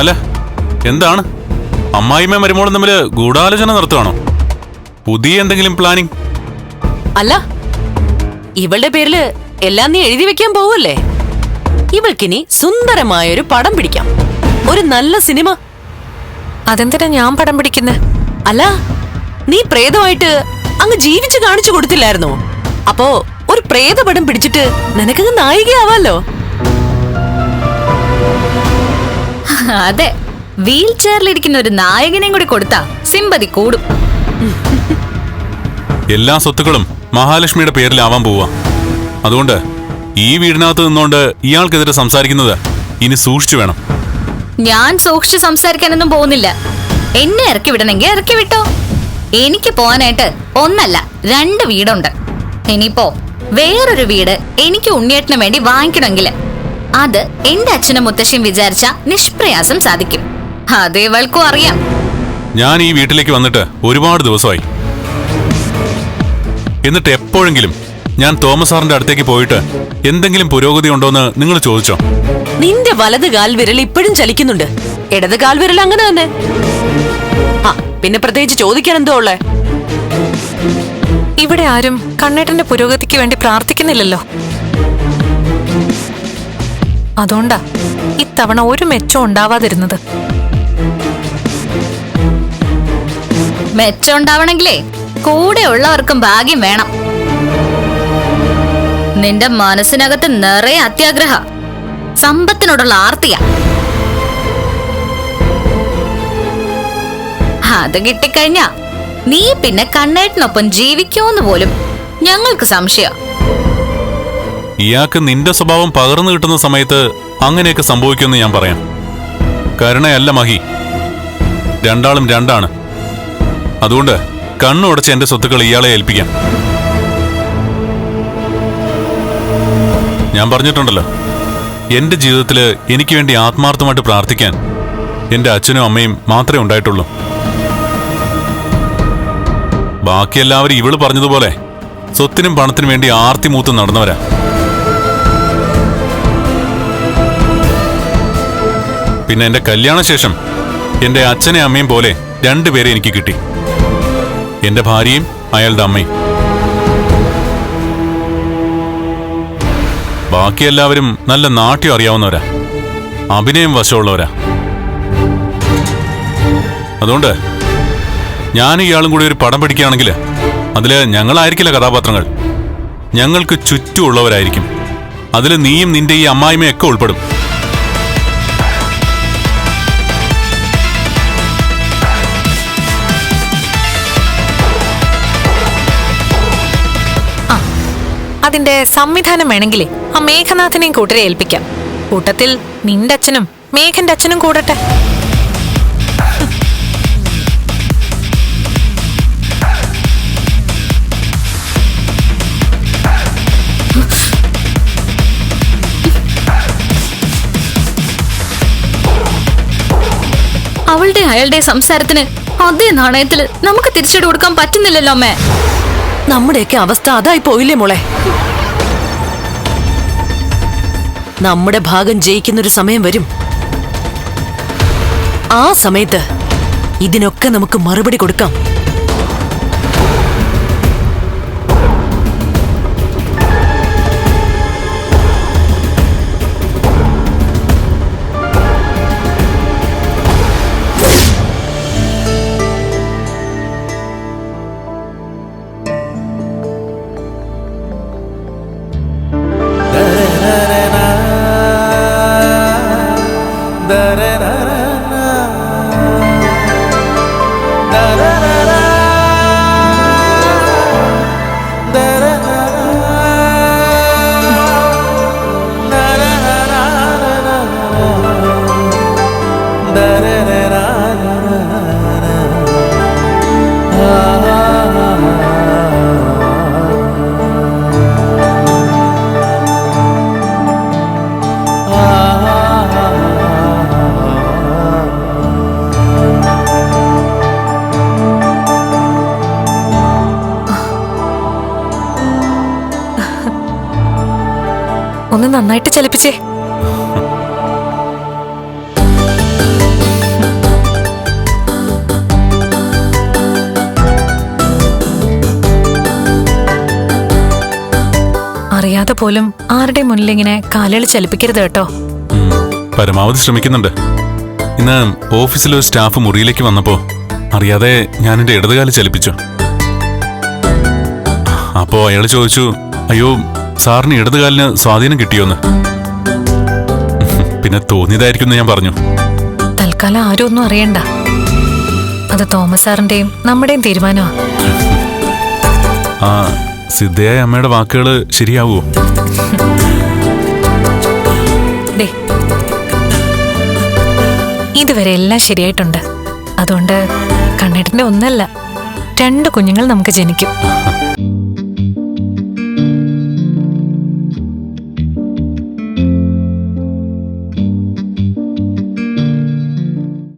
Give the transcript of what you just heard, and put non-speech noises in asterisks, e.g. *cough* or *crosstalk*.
അല്ല എന്താണ്? അമ്മായിമ്മ മരുമോളും തമ്മിൽ ഗൂഢാലോചന നടത്തുവാണോ പുതിയ എന്തെങ്കിലും പ്ലാനിങ് അല്ല ഇവളുടെ പേരിൽ എല്ലാം നീ എഴുതി വെക്കാൻ പോവല്ലേ? ഇവൾക്കിനി സുന്ദരമായൊരു പടം പിടിക്കാം. ഒരു നല്ല സിനിമ. അതെന്തിനാ ഞാൻ പടം പിടിക്കുന്നത് അല്ല നീ പ്രേതമായിട്ട് അങ്ങ് ജീവിച്ച് കാണിച്ചു കൊടുത്തില്ലായിരുന്നോ? അപ്പോ ഒരു പ്രേതപടം പിടിച്ചിട്ട് നിനക്കങ്ങ് നായികയാവാലോ? *laughs* അതെ. വീൽ ചെയറിലിരിക്കുന്ന ഒരു നായകനെയും കൂടി കൊടുത്താ സിമ്പതി കൂടും. എല്ലാ സ്വത്തുക്കളും മഹാലക്ഷ്മിയുടെ പേരിലാവാൻ പോവാ. അതുകൊണ്ട് ഈ വീടിനകത്ത് നിന്നുകൊണ്ട് ഇയാൾക്കെതിരെ സംസാരിക്കുന്നത് ഇനി സൂക്ഷിച്ചു വേണം. ഞാൻ സൂക്ഷിച്ച് സംസാരിക്കാനൊന്നും പോകുന്നില്ല. എന്നെ ഇറക്കി വിടണമെങ്കിൽ ഇറക്കി വിട്ടോ. എനിക്ക് പോകാനായിട്ട് ഒന്നല്ല രണ്ട് വീടുണ്ട്. ഇനിയിപ്പോ വേറൊരു വീട് എനിക്ക് ഉണ്ണിയേട്ടന് വേണ്ടി വാങ്ങിക്കണമെങ്കിൽ അത് എന്റെ അച്ഛനും മുത്തശ്ശിയും വിചാരിച്ച നിഷ്പ്രയാസം സാധിക്കും. അതേവൾക്കും അറിയാം. ഞാൻ ഈ വീട്ടിലേക്ക് വന്നിട്ട് ഒരുപാട് ദിവസമായി. എന്നിട്ട് എപ്പോഴെങ്കിലും ഞാൻ തോമസ് സാറിന്റെ അടുത്തേക്ക് പോയിട്ട് എന്തെങ്കിലും പുരോഗതി ഉണ്ടോന്ന് നിങ്ങൾ ചോദിച്ചോ? നിന്റെ വലത് കാൽവിരൽ ഇപ്പോഴും ചലിക്കുന്നുണ്ട്. ഇടത് കാൽവിരൽ അങ്ങനെ തന്നെ. ആ പിന്നെ പ്രത്യേകിച്ച് ചോദിക്കാൻ എന്തോ ഉള്ളേ? ഇവിടെ ആരും കണ്ണേട്ടന്റെ പുരോഗതിക്ക് വേണ്ടി പ്രാർത്ഥിക്കുന്നില്ലല്ലോ. അതുകൊണ്ടാ ഇത്തവണ ഒരു മെച്ചം ഉണ്ടാവാതിരുന്നത്. മെച്ചം ഉണ്ടാവണമെങ്കിലേ കൂടെ ഉള്ളവർക്കും ഭാഗ്യം വേണം. നിന്റെ മനസ്സിനകത്ത് നിറയെ അത്യാഗ്രഹ സമ്പത്തിനോടുള്ള ആർത്തിയ. അത് കിട്ടിക്കഴിഞ്ഞാ നീ പിന്നെ കണ്ണേട്ടിനൊപ്പം ജീവിക്കുമെന്ന് പോലും ഞങ്ങൾക്ക് സംശയം. ഇയാൾക്ക് നിന്റെ സ്വഭാവം പകർന്നു കിട്ടുന്ന സമയത്ത് അങ്ങനെയൊക്കെ സംഭവിക്കുമെന്ന് ഞാൻ പറയാം. കരുണയല്ല മഹി. രണ്ടാളും രണ്ടാണ്. അതുകൊണ്ട് കണ്ണുടച്ച് എന്റെ സ്വത്തുക്കൾ ഇയാളെ ഏൽപ്പിക്കാം. ഞാൻ പറഞ്ഞിട്ടുണ്ടല്ലോ എന്റെ ജീവിതത്തിൽ എനിക്ക് വേണ്ടി ആത്മാർത്ഥമായിട്ട് പ്രാർത്ഥിക്കാൻ എന്റെ അച്ഛനും അമ്മയും മാത്രമേ ഉണ്ടായിട്ടുള്ളൂ. ബാക്കി എല്ലാവരും ഇവൾ പറഞ്ഞതുപോലെ സ്വത്തിനും പണത്തിനും വേണ്ടി ആർത്തി മൂത്ത് നടന്നവരാ. പിന്നെ എന്റെ കല്യാണശേഷം എന്റെ അച്ഛനെ അമ്മയും പോലെ രണ്ടുപേരെ എനിക്ക് കിട്ടി. എന്റെ ഭാര്യയും അയാളുടെ അമ്മയും. ബാക്കിയെല്ലാവരും നല്ല നാട്യം അറിയാവുന്നവരാ. അഭിനയം വശമുള്ളവരാ. അതുകൊണ്ട് ഞാൻ ഇയാളും കൂടി ഒരു പടം പിടിക്കുകയാണെങ്കിൽ അതിൽ ഞങ്ങളായിരിക്കില്ല കഥാപാത്രങ്ങൾ. ഞങ്ങൾക്ക് ചുറ്റുമുള്ളവരായിരിക്കും. അതിൽ നീയും നിന്റെ ഈ അമ്മായിമയൊക്കെ ഉൾപ്പെടും. അതിന്റെ സംവിധാനം വേണമെങ്കിലേ ആ മേഘനാഥനെയും കൂട്ടരെ ഏൽപ്പിക്കാം. കൂട്ടത്തിൽ നിന്റെ അച്ഛനും മേഘന്റെ അച്ഛനും കൂടട്ടെ. അവളുടെ അയാളുടെ സംസാരത്തിന് അതേ നാണയത്തിൽ നമുക്ക് തിരിച്ചടി കൊടുക്കാൻ പറ്റുന്നില്ലല്ലോ അമ്മേ. നമ്മുടെയൊക്കെ അവസ്ഥ അതായി പോയില്ലേ മോളെ? നമ്മുടെ ഭാഗം ജയിക്കുന്നൊരു സമയം വരും. ആ സമയത്ത് ഇതിനൊക്കെ നമുക്ക് മറുപടി കൊടുക്കാം. ഒന്ന് നന്നായിട്ട് ചലിപ്പിച്ചേ. അറിയാതെ പോലും ആരുടെ മുന്നിൽ ഇങ്ങനെ കാലുകൾ ചലിപ്പിക്കരുത് കേട്ടോ. പരമാവധി ശ്രമിക്കുന്നുണ്ട്. ഇന്ന് ഓഫീസിലെ ഒരു സ്റ്റാഫ് മുറിയിലേക്ക് വന്നപ്പോ അറിയാതെ ഞാൻ എന്റെ ഇടതുകാല ചലിപ്പിച്ചു. അപ്പോ അയാൾ ചോദിച്ചു അയ്യോ സാറിന് ഇടതുകാലിന് സ്വാധീനം കിട്ടിയോന്ന്? പിന്നെ തോന്നിയതായിരിക്കും ഞാൻ പറഞ്ഞു. തൽക്കാലം ആരും ഒന്നും അറിയണ്ട. അത് തോമസ് സാറിന്റെയും നമ്മുടെയും തീരുമാനമാ. ആ സിദ്ധയായ അമ്മയുടെ വാക്കുകൾ ശരിയാവുമോ ദേ ഇതുവരെ എല്ലാം ശരിയായിട്ടുണ്ട്. അതുകൊണ്ട് കണ്ണേട്ടന്റെ ഒന്നല്ല രണ്ട് കുഞ്ഞുങ്ങൾ നമുക്ക് ജനിക്കും.